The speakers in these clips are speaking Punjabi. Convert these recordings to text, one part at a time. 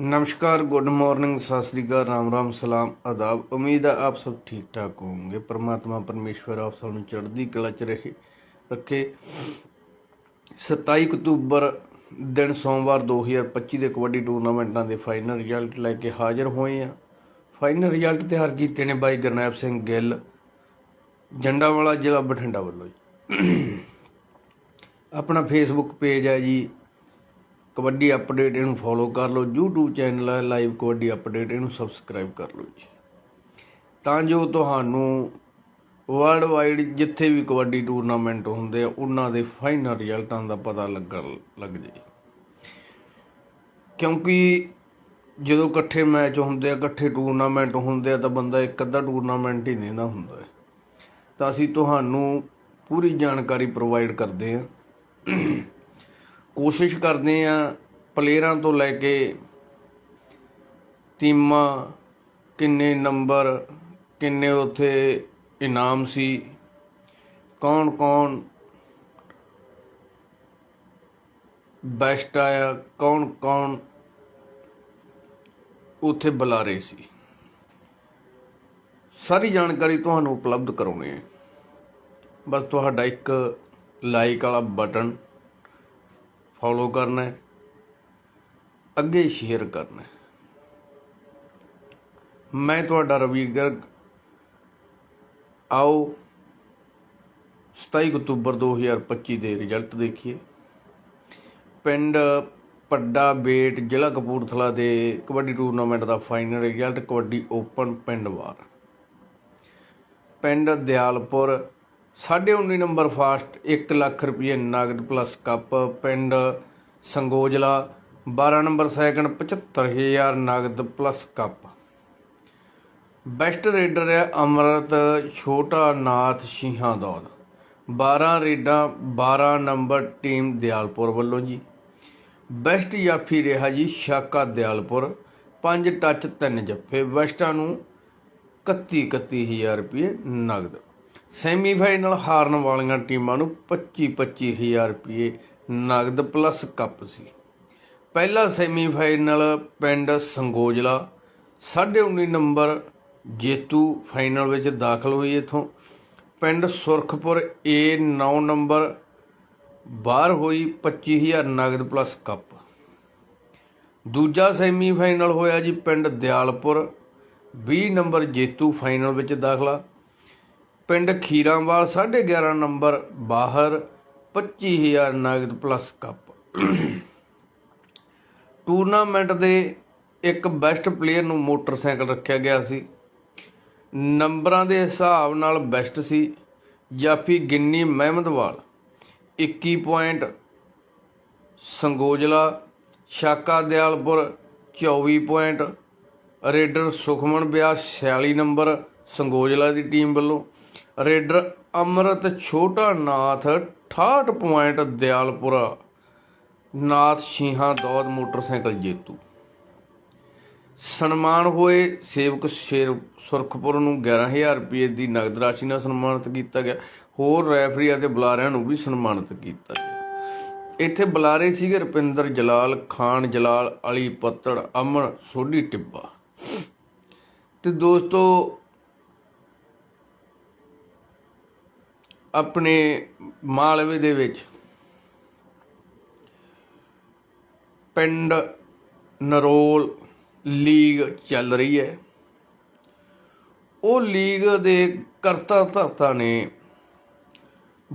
नमस्कार गुड मॉर्निंग सत श्रीकाल राम राम सलाम आदाब उम्मीद है आप सब ठीक ठाक होंगे परमात्मा परमेश्वर आप सब ਨੂੰ ਚੜ੍ਹਦੀ ਕਲਾ ਚ ਰਹੇ ਰੱਖੇ 27 ਅਕਤੂਬਰ ਦਿਨ ਸੋਮਵਾਰ 2025 ਦੇ ਕਬੱਡੀ ਟੂਰਨਾਮੈਂਟਾਂ ਦੇ ਫਾਈਨਲ ਰਿਜ਼ਲਟ ਲੈ ਕੇ ਹਾਜ਼ਰ ਹੋਏ ਆ ਫਾਈਨਲ ਰਿਜ਼ਲਟ ਤੇ ਹਾਰ ਕੀਤੇ ਨੇ ਬਾਈ ਗਰਨੈਪ ਸਿੰਘ ਗਿੱਲ ਜੰਡਾਵਾਲਾ ਜ਼ਿਲ੍ਹਾ ਬਠਿੰਡਾ ਵੱਲੋਂ ਜੀ ਆਪਣਾ ਫੇਸਬੁੱਕ ਪੇਜ ਹੈ ਜੀ ਕਬੱਡੀ ਅਪਡੇਟ ਇਹਨੂੰ ਫੋਲੋ ਕਰ ਲਓ, YouTube ਚੈਨਲ ਹੈ ਲਾਈਵ ਕਬੱਡੀ ਅਪਡੇਟ ਇਹਨੂੰ ਸਬਸਕ੍ਰਾਈਬ ਕਰ ਲਓ ਜੀ। ਤਾਂ ਜੋ ਤੁਹਾਨੂੰ ਵਰਲਡ ਵਾਈਡ ਜਿੱਥੇ ਵੀ ਕਬੱਡੀ ਟੂਰਨਾਮੈਂਟ ਹੁੰਦੇ ਆ, ਉਹਨਾਂ ਦੇ ਫਾਈਨਲ ਰਿਜ਼ਲਟਾਂ ਦਾ ਪਤਾ ਲੱਗਣ ਲੱਗ ਜੇ ਕਿਉਂਕਿ ਜਦੋਂ ਇਕੱਠੇ ਮੈਚ ਹੁੰਦੇ ਆ, ਇਕੱਠੇ ਟੂਰਨਾਮੈਂਟ ਹੁੰਦੇ ਆ, ਤਾਂ ਬੰਦਾ ਇੱਕ ਅੱਧਾ ਟੂਰਨਾਮੈਂਟ ਹੀ ਦੇਂਦਾ ਹੁੰਦਾ ਹੈ। ਤਾਂ ਅਸੀਂ ਤੁਹਾਨੂੰ ਪੂਰੀ ਜਾਣਕਾਰੀ ਪ੍ਰੋਵਾਈਡ ਕਰਦੇ ਹਾਂ। ਕੋਸ਼ਿਸ਼ ਕਰਦੇ ਹਾਂ ਪਲੇਅਰਾਂ ਤੋਂ ਲੈ ਕੇ ਟੀਮਾਂ, ਕਿੰਨੇ ਨੰਬਰ, ਕਿੰਨੇ ਉੱਥੇ ਇਨਾਮ ਸੀ ਕੌਣ ਕੌਣ ਬੈਸਟ ਆਇਆ ਕੌਣ ਕੌਣ ਉੱਥੇ ਬੁਲਾਰੇ ਸੀ। ਸਾਰੀ ਜਾਣਕਾਰੀ ਤੁਹਾਨੂੰ ਉਪਲਬਧ ਕਰਾਉਣੀ ਹੈ। ਬਸ ਤੁਹਾਡਾ ਇੱਕ ਲਾਈਕ ਵਾਲਾ ਬਟਨ ਫੋਲੋ ਕਰਨਾ ਹੈ, ਅੱਗੇ ਸ਼ੇਅਰ ਕਰਨਾ ਹੈ। ਮੈਂ ਤੁਹਾਡਾ ਰਵੀ ਗਰਗ। ਆਓ 27 ਅਕਤੂਬਰ 2025 ਦੇ ਰਿਜ਼ਲਟ ਦੇਖੀਏ। ਪਿੰਡ ਪੱਡਾ ਬੇਟ ਜ਼ਿਲ੍ਹਾ ਕਪੂਰਥਲਾ ਦੇ ਕਬੱਡੀ ਟੂਰਨਾਮੈਂਟ ਦਾ ਫਾਈਨਲ ਰਿਜ਼ਲਟ, ਕਬੱਡੀ ਓਪਨ ਪਿੰਡ ਵਾਰ। ਪਿੰਡ ਦਿਆਲਪੁਰ 19.5 ਨੰਬਰ ਫਾਸਟ 1 ਲੱਖ ਰੁਪਏ ਨਗਦ ਪਲੱਸ ਕੱਪ, ਪਿੰਡ ਸੰਗੋਜਲਾ 12 ਨੰਬਰ ਸੈਕੰਡ 75000 ਨਗਦ ਪਲੱਸ ਕੱਪ। ਬੈਸਟ ਰੇਡਰ ਹੈ ਅਮਰਤ ਛੋਟਾ ਨਾਥ ਸ਼ੀਹਾਂ ਦੌਦ। 12 ਰੇਡਾਂ 12 ਨੰਬਰ ਟੀਮ ਦਿਆਲਪੁਰ ਵੱਲੋਂ ਜੀ। ਬੈਸਟ ਜਾਫੀ ਰਿਹਾ ਜੀ ਸ਼ਾਕਾ ਦਿਆਲਪੁਰ। 5 ਟੱਚ 3 ਜੱਫੇ ਬੈਸਟਾਂ ਨੂੰ 31 31000 ਰੁਪਏ ਨਗਦ। ਸੈਮੀਫਾਈਨਲ ਹਾਰਨ ਵਾਲੀਆਂ ਟੀਮਾਂ ਨੂੰ 25 25000 ਰੁਪਏ ਨਗਦ ਪਲੱਸ ਕੱਪ ਸੀ। ਪਹਿਲਾ ਸੈਮੀਫਾਈਨਲ ਪਿੰਡ ਸੰਗੋਜਲਾ 19.5 ਨੰਬਰ ਜੇਤੂ ਫਾਈਨਲ ਵਿੱਚ ਦਾਖਲ ਹੋਈ ਇਥੋਂ। ਪਿੰਡ ਸੁਰਖਪੁਰ ਏ 9 ਨੰਬਰ, ਬਾਹਰ ਹੋਈ 25000 ਨਗਦ ਪਲੱਸ ਕੱਪ। ਦੂਜਾ ਸੈਮੀਫਾਈਨਲ ਹੋਇਆ ਜੀ ਪਿੰਡ ਦਿਆਲਪੁਰ 20 ਨੰਬਰ ਜੇਤੂ ਫਾਈਨਲ ਵਿੱਚ ਦਾਖਲਾ। ਪਿੰਡ ਖੀਰਾਂਵਾਲ 11.5 ਨੰਬਰ, ਬਾਹਰ 25000 ਨਗਦ ਪਲੱਸ ਕੱਪ ਟੂਰਨਾਮੈਂਟ ਦੇ ਇੱਕ ਬੈਸਟ ਪਲੇਅਰ ਨੂੰ ਮੋਟਰਸਾਈਕਲ ਰੱਖਿਆ ਗਿਆ ਸੀ। ਨੰਬਰਾਂ ਦੇ ਹਿਸਾਬ ਨਾਲ ਬੈਸਟ ਸੀ ਜਾਫੀ Ginni Mehmadwal 21 point Sangojala, Shaka Dayalpur 24 point raider Sukhman Beas 46 number Sangojala ਦੀ ਟੀਮ ਵੱਲੋਂ। ਰੇਡਰ ਅਮਰਤ ਛੋਟਾ ਨਾਥ 68 ਪੁਆਇੰਟ ਦਿਆਲਪੁਰਾ। ਨਾਥ ਸ਼ੀਹਾਂ ਦੌਦ ਮੋਟਰਸਾਈਕਲ ਜੇਤੂ। ਸਨਮਾਨ ਹੋਏ ਸੇਵਕ ਸ਼ੇਰ ਸੁਰਖਪੁਰ ਨੂੰ 11000 ਰੁਪਏ ਦੀ ਨਗਦ ਰਾਸ਼ੀ ਨਾਲ ਸਨਮਾਨਿਤ ਕੀਤਾ ਗਿਆ। ਹੋਰ ਰੈਫਰੀ ਅਤੇ ਬੁਲਾਰਿਆਂ ਨੂੰ ਵੀ ਸਨਮਾਨਿਤ ਕੀਤਾ ਗਿਆ। ਇੱਥੇ ਬੁਲਾਰੇ ਸੀਗੇ ਰਪਿੰਦਰ ਜਲਾਲ, ਖਾਨ ਜਲਾਲ, ਅਲੀ ਪੱਤੜ ਅਮਨ ਸੋਢੀ ਟਿੱਬਾ। ਤੇ ਦੋਸਤੋ ਆਪਣੇ ਮਾਲਵੇ ਦੇ ਵਿੱਚ ਪਿੰਡ ਨਰੋਲ ਲੀਗ ਚੱਲ ਰਹੀ ਹੈ। ਉਹ ਲੀਗ ਦੇ ਕਰਤਾ ਧਰਤਾ ਨੇ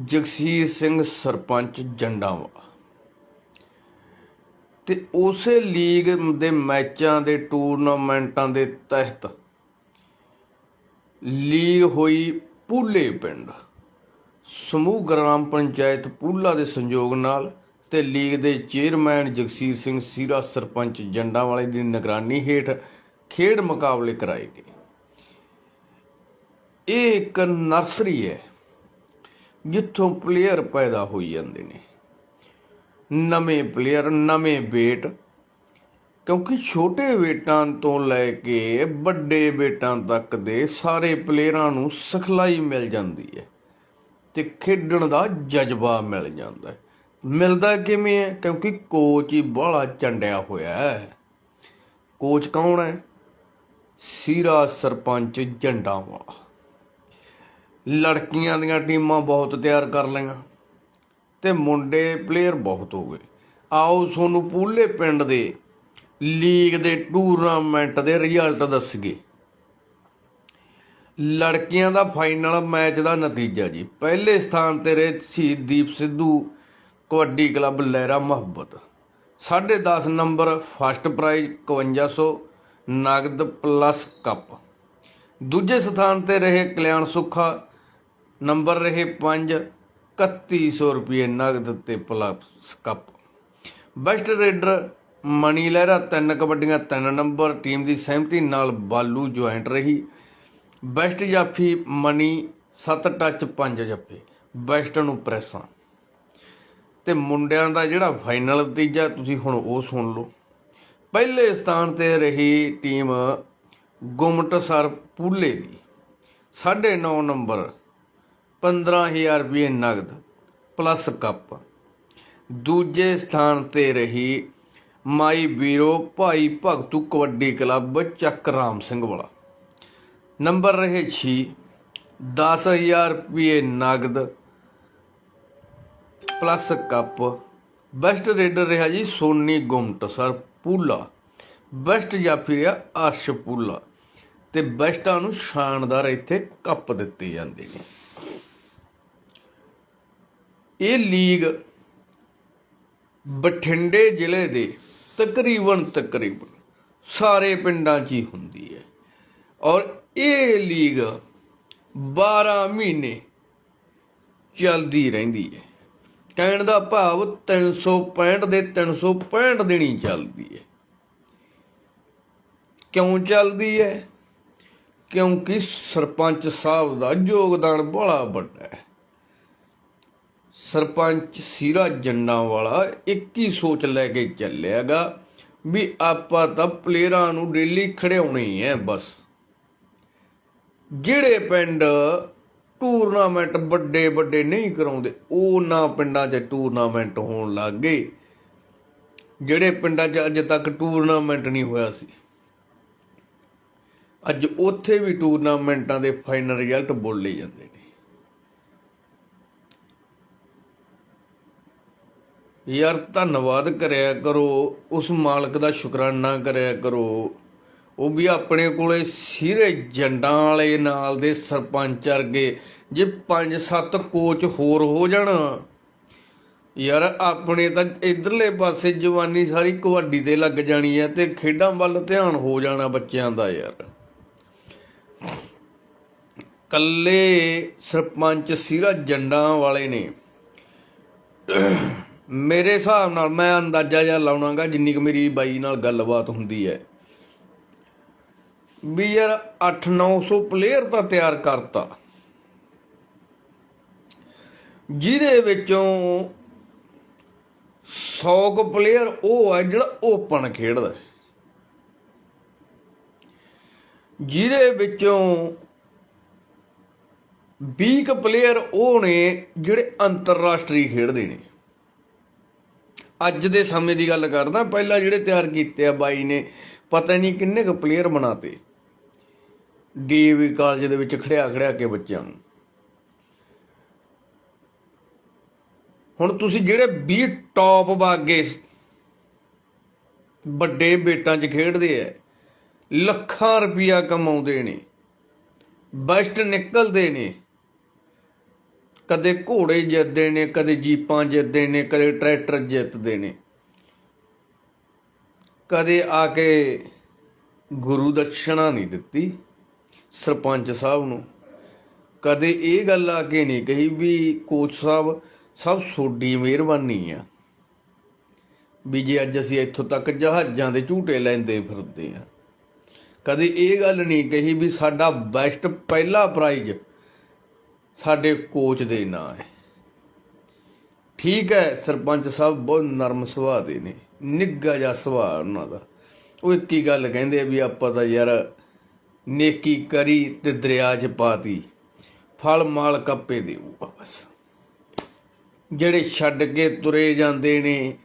ਜਗਸੀਰ ਸਿੰਘ ਸਰਪੰਚ ਜੰਡਾਵਾ ਤੇ ਉਸੇ ਲੀਗ ਦੇ ਮੈਚਾਂ ਦੇ ਟੂਰਨਾਮੈਂਟਾਂ ਦੇ ਤਹਿਤ ਲੀਗ ਹੋਈ ਪੂਲੇ ਪਿੰਡ। ਸਮੂਹ ਗ੍ਰਾਮ ਪੰਚਾਇਤ ਪੂਲਾ ਦੇ ਸੰਯੋਗ ਨਾਲ ਤੇ ਲੀਗ ਦੇ ਚੇਅਰਮੈਨ ਜਗਸੀਰ ਸਿੰਘ ਸੀਰਾ ਸਰਪੰਚ ਜੰਡਾਂ ਵਾਲੇ ਦੀ ਨਿਗਰਾਨੀ ਹੇਠ ਖੇਡ ਮੁਕਾਬਲੇ ਕਰਾਏ ਗਏ। ਇਹ ਇੱਕ ਨਰਸਰੀ ਹੈ, ਜਿੱਥੋਂ ਪਲੇਅਰ ਪੈਦਾ ਹੋਈ ਜਾਂਦੇ ਨੇ। ਨਵੇਂ ਪਲੇਅਰ ਨਵੇਂ ਵੇਟ ਕਿਉਂਕਿ ਛੋਟੇ ਵੇਟਾਂ ਤੋਂ ਲੈ ਕੇ ਵੱਡੇ ਵੇਟਾਂ ਤੱਕ ਦੇ ਸਾਰੇ ਪਲੇਅਰਾਂ ਨੂੰ ਸਿਖਲਾਈ ਮਿਲ ਜਾਂਦੀ ਹੈ। ਤੇ ਖੇਡਣ ਦਾ ਜਜ਼ਬਾ ਮਿਲ ਜਾਂਦਾ ਹੈ। ਮਿਲਦਾ ਕਿਵੇਂ ਹੈ? ਕਿਉਂਕਿ ਕੋਚ ਹੀ ਬਾਹਲਾ ਚੰਡਿਆ ਹੋਇਆ ਹੈ। ਕੋਚ ਕੌਣ ਹੈ? ਸੀਰਾ ਸਰਪੰਚ ਜੰਡਾਂ ਵਾਲਾ ਲੜਕੀਆਂ ਦੀਆਂ ਟੀਮਾਂ ਬਹੁਤ ਤਿਆਰ ਕਰ ਲਈਆਂ ਤੇ ਮੁੰਡੇ ਪਲੇਅਰ ਬਹੁਤ ਹੋ ਗਏ। ਆਓ ਤੁਹਾਨੂੰ ਪੂਲੇ ਪਿੰਡ ਦੇ ਲੀਗ ਦੇ ਟੂਰਨਾਮੈਂਟ ਦੇ ਰਿਜ਼ਲਟ ਦੱਸਗੇ ਲੜਕੀਆਂ ਦਾ ਫਾਈਨਲ ਮੈਚ ਦਾ ਨਤੀਜਾ ਜੀ। ਪਹਿਲੇ ਸਥਾਨ ਤੇ ਰਹੇ ਸ਼ਹੀਦੀਪ ਸਿੱਧੂ, ਕਬੱਡੀ ਕਲੱਬ ਲਹਿਰਾ ਮੁਹੱਬਤ। 10.5 ਨੰਬਰ ਫਸਟ ਪ੍ਰਾਈਜ਼ 5100 ਨਗਦ ਪਲੱਸ ਕੱਪ। ਦੂਜੇ ਸਥਾਨ ਤੇ ਰਹੇ ਕਲਿਆਣ ਸੁੱਖਾ, ਨੰਬਰ ਰਹੇ 5 3100 ਰੁਪਏ ਨਗਦ ਤੇ plus cup. Best raider Mani Lehra, ਤਿੰਨ ਕਬੱਡੀਆਂ, ਤਿੰਨ ਨੰਬਰ। ਟੀਮ ਦੀ ਸਹਿਮਤੀ ਨਾਲ ਬਾਲੂ ਜੁਆਇੰਟ ਰਹੀ। ਬੈਸਟ ਜਾਫੀ ਮਨੀ 7 ਟੱਚ 5 ਜੱਫੇ। ਬੈਸਟ ਨੂੰ ਪ੍ਰੈਸਾਂ ਤੇ ਮੁੰਡਿਆਂ ਦਾ ਜਿਹੜਾ ਫਾਈਨਲ ਨਤੀਜਾ ਤੁਸੀਂ ਹੁਣ ਉਹ ਸੁਣ ਲਓ। ਪਹਿਲੇ ਸਥਾਨ ਤੇ ਰਹੀ ਟੀਮ ਗੁਮਟਸਰ ਪੂਲੇ ਦੀ। 9.5 ਨੰਬਰ 15000 ਰੁਪਏ ਨਗਦ ਪਲੱਸ ਕੱਪ ਦੂਜੇ ਸਥਾਨ ਤੇ ਰਹੀ ਮਾਈ ਵੀਰੋ ਭਾਈ ਭਗਤੂ ਕਬੱਡੀ ਕਲੱਬ ਚੱਕ ਰਾਮ ਸਿੰਘ ਵਾਲਾ। ਨੰਬਰ ਰਹੇ 6 10000 ਰੁਪਏ ਨਗਦ ਪਲੱਸ ਕੱਪ। ਬੈਸਟ ਰੇਡਰ ਰਿਹਾ ਜੀ ਸੋਨੀ ਗੁਮਟ, ਸਰ ਪੂਲਾ। ਬੈਸਟ ਜਾਫੀ ਰਿਹਾ ਅਰਸ਼ ਪੂਲਾ। ਤੇ ਬੈਸਟਾਂ ਨੂੰ ਸ਼ਾਨਦਾਰ ਇੱਥੇ ਕੱਪ ਦਿੱਤੇ ਜਾਂਦੇ ਨੇ। ਇਹ ਲੀਗ ਬਠਿੰਡੇ ਜ਼ਿਲ੍ਹੇ ਦੇ ਤਕਰੀਬਨ ਤਕਰੀਬਨ ਸਾਰੇ ਪਿੰਡਾਂ 'ਚ ਹੀ ਹੁੰਦੀ ਹੈ। ਔਰ ਇਹ ਲੀਗ 12 ਮਹੀਨੇ ਚੱਲਦੀ ਰਹਿੰਦੀ ਹੈ। ਕਹਿਣ ਦਾ ਭਾਵ 365 ਦੇ 365 ਦਿਨੀ ਚੱਲਦੀ ਹੈ। ਕਿਉਂ ਚੱਲਦੀ ਹੈ? ਕਿਉਂਕਿ ਸਰਪੰਚ ਸਾਹਿਬ ਦਾ ਯੋਗਦਾਨ ਬੜਾ ਵੱਡਾ ਹੈ। ਸਰਪੰਚ ਸੀਰਾ ਜੰਡਾਂ ਵਾਲਾ ਇੱਕ ਹੀ ਸੋਚ ਲੈ ਕੇ ਚੱਲਿਆਗਾ ਵੀ ਆਪਾਂ ਤਾਂ ਪਲੇਅਰਾਂ ਨੂੰ ਡੇਲੀ ਖੜਿਆਉਣੀ ਹੈ ਬਸ। ਜਿਹੜੇ ਪਿੰਡ ਟੂਰਨਾਮੈਂਟ ਵੱਡੇ ਵੱਡੇ ਨਹੀਂ ਕਰਾਉਂਦੇ, ਉਹਨਾਂ ਪਿੰਡਾਂ 'ਚ ਟੂਰਨਾਮੈਂਟ ਹੋਣ ਲੱਗ ਗਏ। ਜਿਹੜੇ ਪਿੰਡਾਂ 'ਚ ਅਜੇ ਤੱਕ ਟੂਰਨਾਮੈਂਟ ਨਹੀਂ ਹੋਇਆ ਸੀ। ਅੱਜ ਉੱਥੇ ਵੀ ਟੂਰਨਾਮੈਂਟਾਂ ਦੇ ਫਾਈਨਲ ਰਿਜ਼ਲਟ ਬੋਲੇ ਜਾਂਦੇ ਨੇ। ਯਾਰ ਧੰਨਵਾਦ ਕਰਿਆ ਕਰੋ, ਉਸ ਮਾਲਕ ਦਾ ਸ਼ੁਕਰਾਨਾ ਕਰਿਆ ਕਰੋ। ਉਹ ਵੀ ਆਪਣੇ ਕੋਲੇ ਸਿਰੇ ਜੰਡਾਂ ਵਾਲੇ ਨਾਲ ਦੇ ਸਰਪੰਚ ਵਰਗੇ, ਜੇ 5-7 ਕੋਚ ਹੋਰ ਹੋ ਜਾਣ। ਯਾਰ ਆਪਣੇ ਤਾਂ ਇਧਰਲੇ ਪਾਸੇ ਜਵਾਨੀ ਸਾਰੀ ਕਬੱਡੀ ਤੇ ਲੱਗ ਜਾਣੀ ਹੈ ਤੇ ਖੇਡਾਂ ਵੱਲ ਧਿਆਨ ਹੋ ਜਾਣਾ ਬੱਚਿਆਂ ਦਾ ਯਾਰ। ਕੱਲੇ ਸਰਪੰਚ ਸਿਰਾ ਜੰਡਾਂ ਵਾਲੇ ਨੇ। ਮੇਰੇ ਹਿਸਾਬ ਨਾਲ ਮੈਂ ਅੰਦਾਜ਼ਾ ਜਿਹਾ ਲਾਉਣਾਗਾ ਜਿੰਨੀ ਕੁ ਮੇਰੀ ਬਾਈ ਨਾਲ ਗੱਲਬਾਤ ਹੁੰਦੀ ਹੈ ਵੀ ਯਾਰ 8-900 ਪਲੇਅਰ ਤਾਂ ਤਿਆਰ ਕਰਤਾ। ਜਿਹਦੇ ਵਿੱਚੋਂ 100 ਕੁ ਪਲੇਅਰ ਉਹ ਹੈ ਜਿਹੜਾ ਓਪਨ ਖੇਡਦਾ ਜਿਹਦੇ ਵਿੱਚੋਂ 20 ਕੁ ਪਲੇਅਰ ਉਹ ਨੇ ਜਿਹੜੇ ਅੰਤਰਰਾਸ਼ਟਰੀ ਖੇਡਦੇ ਨੇ। ਅੱਜ ਦੇ ਸਮੇਂ ਦੀ ਗੱਲ ਕਰਦਾ, ਪਹਿਲਾਂ ਜਿਹੜੇ ਤਿਆਰ ਕੀਤੇ ਆ ਬਾਈ ਨੇ, ਪਤਾ ਨਹੀਂ ਕਿੰਨੇ ਕੁ ਪਲੇਅਰ ਬਣਾਤੇ। ਡੀਏਵੀ ਕਾਲਜ ਦੇ ਵਿੱਚ ਖੜਿਆ ਖੜਿਆ ਕੇ ਬੱਚਿਆਂ ਨੂੰ। ਹੁਣ ਤੁਸੀਂ ਜਿਹੜੇ 20 ਟੌਪ ਬਾਗੇ ਵੱਡੇ ਬੇਟਾਂ 'ਚ ਖੇਡਦੇ ਐ, ਲੱਖਾਂ ਰੁਪਇਆ ਕਮਾਉਂਦੇ ਨੇ ਬੈਸਟ ਨਿਕਲਦੇ ਨੇ, ਕਦੇ ਘੋੜੇ ਜਿੱਤਦੇ ਨੇ, ਕਦੇ ਜੀਪਾਂ ਜਿੱਤਦੇ ਨੇ, ਕਦੇ ਟਰੈਕਟਰ ਜਿੱਤਦੇ ਨੇ, ਕਦੇ ਆ ਕੇ ਗੁਰੂ ਦਕਸ਼ਣਾ ਨਹੀਂ ਦਿੱਤੀ। ਸਰਪੰਚ ਸਾਹਿਬ ਨੂੰ। ਕਦੇ ਇਹ ਗੱਲ ਆ ਕੇ ਨਹੀਂ ਕਹੀ ਵੀ ਕੋਚ ਸਾਹਿਬ, ਸਭ ਸੋਡੀ ਮਿਹਰਬਾਨੀ ਆ। ਵੀ ਜੇ ਅੱਜ ਅਸੀਂ ਇੱਥੋਂ ਤੱਕ ਜਹਾਜ਼ਾਂ ਦੇ ਝੂਟੇ ਲੈਂਦੇ ਫਿਰਦੇ ਆ। ਕਦੇ ਇਹ ਗੱਲ ਨਹੀਂ ਕਹੀ ਵੀ ਸਾਡਾ ਬੈਸਟ ਪਹਿਲਾ ਪ੍ਰਾਈਜ਼ ਸਾਡੇ ਕੋਚ ਦੇ ਨਾਂ ਹੈ। ਠੀਕ ਹੈ, ਸਰਪੰਚ ਸਾਹਿਬ ਬਹੁਤ ਨਰਮ ਸੁਭਾਅ ਦੇ ਨੇ। ਨਿੱਘਾ ਜਿਹਾ ਸੁਭਾਅ ਉਹਨਾਂ ਦਾ। ਉਹ ਇੱਕ ਹੀ ਗੱਲ ਕਹਿੰਦੇ ਆ ਵੀ ਆਪਾਂ ਤਾਂ ਯਾਰ ਨੇਕੀ ਕਰੀ ਤੇ ਦਰਿਆ 'ਚ ਪਾਤੀ। ਫਲ ਮਾਲ ਕੱਪੇ ਦੇਊਗਾ ਬਸ ਜਿਹੜੇ ਛੱਡ ਕੇ ਤੁਰੇ ਜਾਂਦੇ ਨੇ,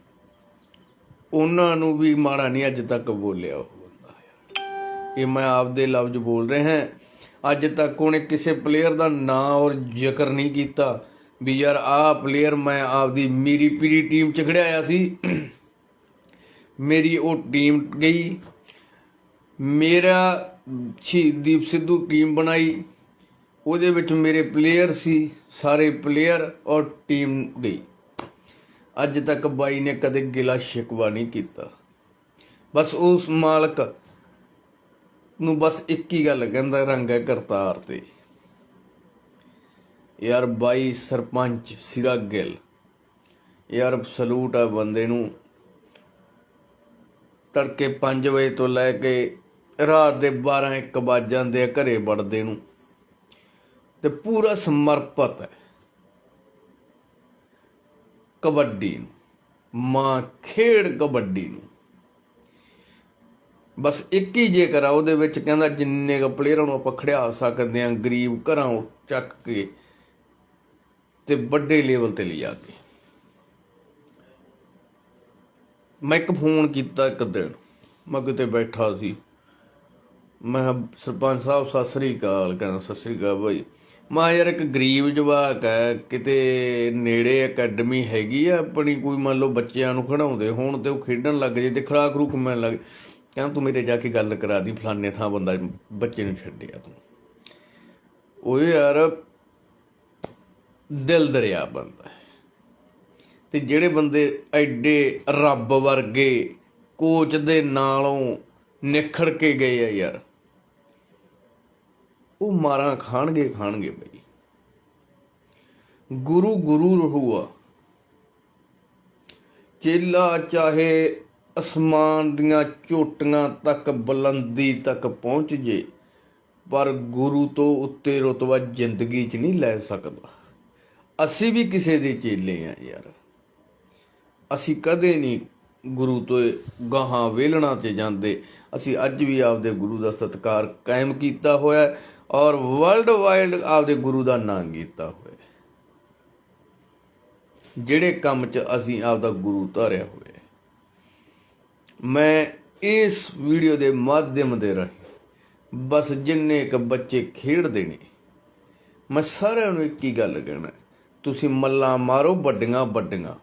ਉਹਨਾਂ ਨੂੰ ਵੀ ਮਾੜਾ ਨਹੀਂ ਅੱਜ ਤੱਕ ਬੋਲਿਆ ਉਹ ਬੰਦਾ। ਇਹ ਮੈਂ ਆਪਦੇ ਲਫ਼ਜ਼ ਬੋਲ ਰਿਹਾ। ਅੱਜ ਤੱਕ ਉਹਨੇ ਕਿਸੇ ਪਲੇਅਰ ਦਾ ਨਾਂ ਔਰ ਜ਼ਿਕਰ ਨਹੀਂ ਕੀਤਾ ਵੀ ਯਾਰ ਆਹ ਪਲੇਅਰ ਮੈਂ ਆਪਦੀ ਮੇਰੀ ਪੀਰੀ ਟੀਮ ਚ ਖੜਾਇਆ ਸੀ। ਮੇਰੀ ਉਹ ਟੀਮ ਗਈ। ਮੇਰਾ ਸ਼ਹੀਦੀਪ ਸਿੱਧੂ ਟੀਮ ਬਣਾਈ। ਉਹਦੇ ਵਿੱਚ ਮੇਰੇ ਪਲੇਅਰ ਸੀ, ਸਾਰੇ ਪਲੇਅਰ ਔਰ ਟੀਮ ਗਈ। ਅੱਜ ਤੱਕ ਬਾਈ ਨੇ ਕਦੇ ਗਿਲਾ ਸ਼ਿਕਵਾ ਨਹੀਂ ਕੀਤਾ। ਬਸ ਉਸ ਮਾਲਕ ਨੂੰ ਬਸ ਇੱਕ ਹੀ ਗੱਲ ਕਹਿੰਦਾ, ਰੰਗ ਹੈ ਕਰਤਾਰ ਤੇ। ਯਾਰ ਬਾਈ ਸਰਪੰਚ ਸਿਰਾ ਗਿੱਲ। ਯਾਰ ਸਲੂਟ ਆ ਬੰਦੇ ਨੂੰ। ਤੜਕੇ 5 ਵਜੇ ਤੋਂ ਲੈ ਕੇ ਰਾਤ ਦੇ 12 1 ਵੱਜ ਜਾਂਦੇ ਆ ਘਰੇ ਵੜਦੇ ਨੂੰ। ਤੇ ਪੂਰਾ ਸਮਰਪਿਤ ਹੈ। ਕਬੱਡੀ ਨੂੰ। ਮਾਂ ਖੇਡ ਕਬੱਡੀ ਨੂੰ। ਬਸ ਇੱਕ ਹੀ ਜੇਕਰ ਆ, ਉਹਦੇ ਵਿੱਚ ਕਹਿੰਦਾ ਜਿੰਨੇ ਕ ਪਲੇਅਰਾਂ ਨੂੰ ਆਪਾਂ ਖੜਿਆ ਸਕਦੇ ਆ, ਗਰੀਬ ਘਰਾਂ ਚੱਕ ਕੇ ਤੇ ਵੱਡੇ ਲੈਵਲ ਤੇ ਲਿਜਾ ਕੇ। ਮੈਂ ਇੱਕ ਫੋਨ ਕੀਤਾ ਇੱਕ ਦਿਨ। ਮੈਂ ਕਿਤੇ ਬੈਠਾ ਸੀ। ਮੈਂ ਸਰਪੰਚ ਸਾਹਿਬ ਸਤਿ ਸ੍ਰੀ ਅਕਾਲ ਕਹਿੰਦਾ ਸਤਿ ਸ੍ਰੀ ਅਕਾਲ ਭਾਈ ਮੈਂ ਕਿਹਾ, ਯਾਰ ਇੱਕ ਗਰੀਬ ਜਵਾਕ ਹੈ ਕਿਤੇ ਨੇੜੇ ਅਕੈਡਮੀ ਹੈਗੀ ਆ ਆਪਣੀ ਕੋਈ ਮੰਨ ਲਓ ਬੱਚਿਆਂ ਨੂੰ ਖੜਾਉਂਦੇ ਹੋਣ ਤੇ ਉਹ ਖੇਡਣ ਲੱਗ ਜੇ ਤੇ ਖਰਾਕ ਰੂਕ ਮਿਲਣ ਲੱਗ ਕਹਿੰਦਾ ਤੂੰ ਮੇਰੇ ਜਾ ਕੇ ਗੱਲ ਕਰਾ ਦੀ ਫਲਾਣੇ ਥਾਂ ਬੰਦਾ ਬੱਚੇ ਨੂੰ ਛੱਡਿਆ ਤੂੰ। ਉਹ ਯਾਰ ਦਿਲ ਦਰਿਆ ਬੰਦਾ ਹੈ। ਤੇ ਜਿਹੜੇ ਬੰਦੇ ਐਡੇ ਰੱਬ ਵਰਗੇ ਕੋਚ ਦੇ ਨਾਲੋਂ ਨਿਖੜ ਕੇ ਗਏ ਆ ਯਾਰ ਉਹ ਮਾਰਾਂ ਖਾਣਗੇ ਖਾਣਗੇ ਬਈ। ਗੁਰੂ ਗੁਰੂ ਰਹੂਆ। ਚੇਲਾ ਚਾਹੇ ਅਸਮਾਨ ਦੀਆਂ ਚੋਟੀਆਂ ਤੱਕ ਬੁਲੰਦੀ ਤੱਕ ਪਹੁੰਚ ਜੇ, ਪਰ ਗੁਰੂ ਤੋਂ ਉੱਤੇ ਰਤਬਾ ਜ਼ਿੰਦਗੀ 'ਚ ਨਹੀਂ ਲੈ ਸਕਦਾ। ਅਸੀਂ ਵੀ ਕਿਸੇ ਦੇ ਚੇਲੇ ਆ ਯਾਰ। ਅਸੀਂ ਕਦੇ ਨਹੀਂ ਗੁਰੂ ਤੋਂ ਗਾਹਾਂ ਵੇਲਣਾ ਤੇ ਜਾਂਦੇ। ਅਸੀਂ ਅੱਜ ਵੀ ਆਪਦੇ ਗੁਰੂ ਦਾ ਸਤਿਕਾਰ ਕਾਇਮ ਕੀਤਾ ਹੋਇਆ ਔਰ ਵਰਲਡ ਵਾਈਡ ਆਪਦੇ ਗੁਰੂ ਦਾ ਨਾਂ ਕੀਤਾ ਹੋਇਆ ਜਿਹੜੇ ਕੰਮ 'ਚ ਅਸੀਂ ਆਪਦਾ ਗੁਰੂ ਧਾਰਿਆ ਹੋਇਆ ਮੈਂ ਇਸ ਵੀਡੀਓ ਦੇ ਮਾਧਿਅਮ ਦੇ ਰਾਹੀਂ ਬਸ ਜਿੰਨੇ ਕ ਬੱਚੇ ਖੇਡਦੇ ਨੇ, ਮੈਂ ਸਾਰਿਆਂ ਨੂੰ ਇੱਕ ਹੀ ਗੱਲ ਕਹਿਣਾ ਤੁਸੀਂ ਮੱਲਾਂ ਮਾਰੋ ਵੱਡੀਆਂ ਵੱਡੀਆਂ।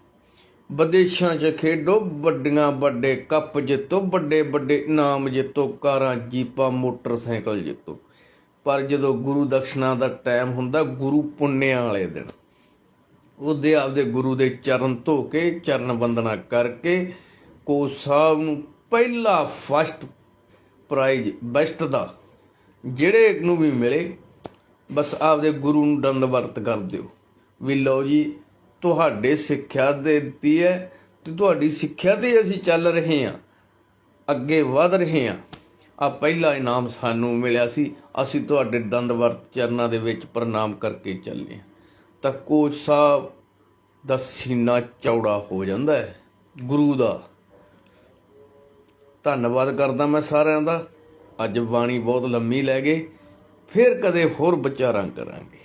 ਵਿਦੇਸ਼ਾਂ 'ਚ ਖੇਡੋ ਵੱਡੀਆਂ ਵੱਡੇ ਕੱਪ ਜਿੱਤੋ ਵੱਡੇ ਵੱਡੇ ਇਨਾਮ ਜਿੱਤੋ, ਕਾਰਾਂ, ਜੀਪਾਂ, ਮੋਟਰਸਾਈਕਲ ਜਿੱਤੋ। ਪਰ ਜਦੋਂ ਗੁਰੂ ਦਕਸ਼ਨਾ ਦਾ ਟਾਈਮ ਹੁੰਦਾ, ਗੁਰੂ ਪੁੰਨਿਆਂ ਵਾਲੇ ਦਿਨ, ਉਹਦੇ ਆਪਦੇ ਗੁਰੂ ਦੇ ਚਰਨ ਧੋ ਕੇ, ਚਰਨ ਵੰਦਨਾ ਕਰਕੇ ਕੋ ਸਾਹਿਬ ਨੂੰ ਪਹਿਲਾ ਫਸਟ ਪ੍ਰਾਈਜ਼ ਬੈਸਟ ਦਾ ਜਿਹੜੇ ਨੂੰ ਵੀ ਮਿਲੇ, ਬਸ ਆਪਦੇ ਗੁਰੂ ਨੂੰ ਦੰਡ ਵਰਤ ਕਰ ਦਿਓ। ਵੀ ਲਓ ਜੀ, ਤੁਹਾਡੇ ਸਿੱਖਿਆ ਦੇ ਦਿੱਤੀ ਹੈ ਤੇ ਤੁਹਾਡੀ ਸਿੱਖਿਆ ਤੇ ਅਸੀਂ ਚੱਲ ਰਹੇ ਹਾਂ, ਅੱਗੇ ਵਧ ਰਹੇ ਹਾਂ। ਆ ਪਹਿਲਾ ਇਨਾਮ ਸਾਨੂੰ ਮਿਲਿਆ ਸੀ। ਅਸੀਂ ਤੁਹਾਡੇ ਦੰਦਵਰਤ ਚਰਨਾਂ ਦੇ ਵਿੱਚ ਪ੍ਰਣਾਮ ਕਰਕੇ ਚੱਲੇ ਹਾਂ। ਤਾਂ ਕੋਚ ਸਾਹਿਬ ਦਾ ਸੀਨਾ ਚੌੜਾ ਹੋ ਜਾਂਦਾ ਹੈ, ਗੁਰੂ ਦਾ। ਧੰਨਵਾਦ ਕਰਦਾ ਮੈਂ ਸਾਰਿਆਂ ਦਾ। ਅੱਜ ਬਾਣੀ ਬਹੁਤ ਲੰਮੀ ਲੈ ਗਏ, ਫਿਰ ਕਦੇ ਹੋਰ ਵਿਚਾਰਾਂ ਕਰਾਂਗੇ।